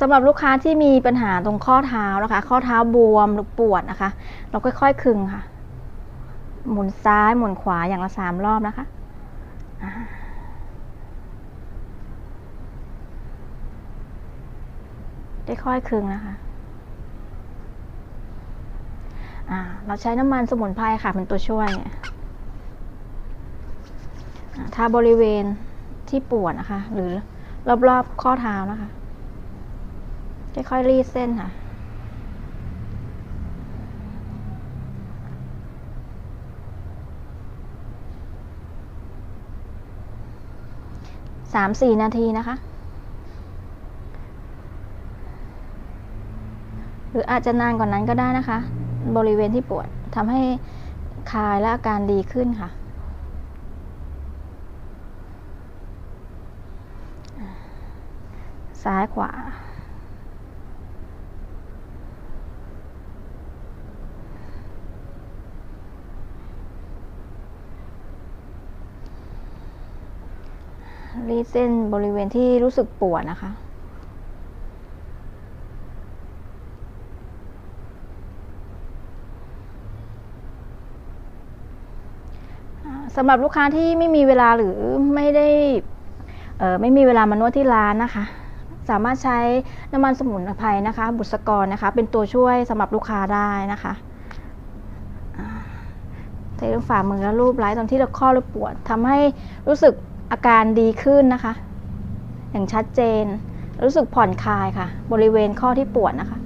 สำหรับลูกค้าที่มีปัญหาตรงข้อเท้านะคะ ข้อเท้าบวมหรือปวดนะคะ เราค่อยๆคึงค่ะ หมุนซ้ายหมุนขวาอย่างละสามรอบนะคะได้ค่อยคึงนะคะอ่าเราใช้น้ำมันสมุนไพรค่ะเป็นตัวช่วยอ่าถ้าบริเวณที่ปวดนะคะ หรือรอบๆข้อเท้านะคะ ค่อยๆรีดเส้นค่ะ สามสี่นาทีนะคะ หรืออาจจะนานกว่านั้นก็ได้นะคะ บริเวณที่ปวดทำให้คลายและอาการดีขึ้นค่ะซ้ายขวา รีดเส้นบริเวณที่รู้สึกปวดนะคะ สำหรับลูกค้าที่ไม่มีเวลาหรือไม่ได้เอ่อไม่มีเวลามานวดที่ร้านนะคะ สามารถใช้น้ำมันสมุนไพรนะคะ บุษกรนะคะ เป็นตัวช่วยสำหรับลูกค้าได้นะคะใช้ฝ่ามือแล้วรูปไล้ตรงที่เราข้อหรือปวดทำให้รู้สึก อาการดีขึ้นนะคะ อย่างชัดเจน รู้สึกผ่อนคลายค่ะ บริเวณข้อที่ปวดนะคะ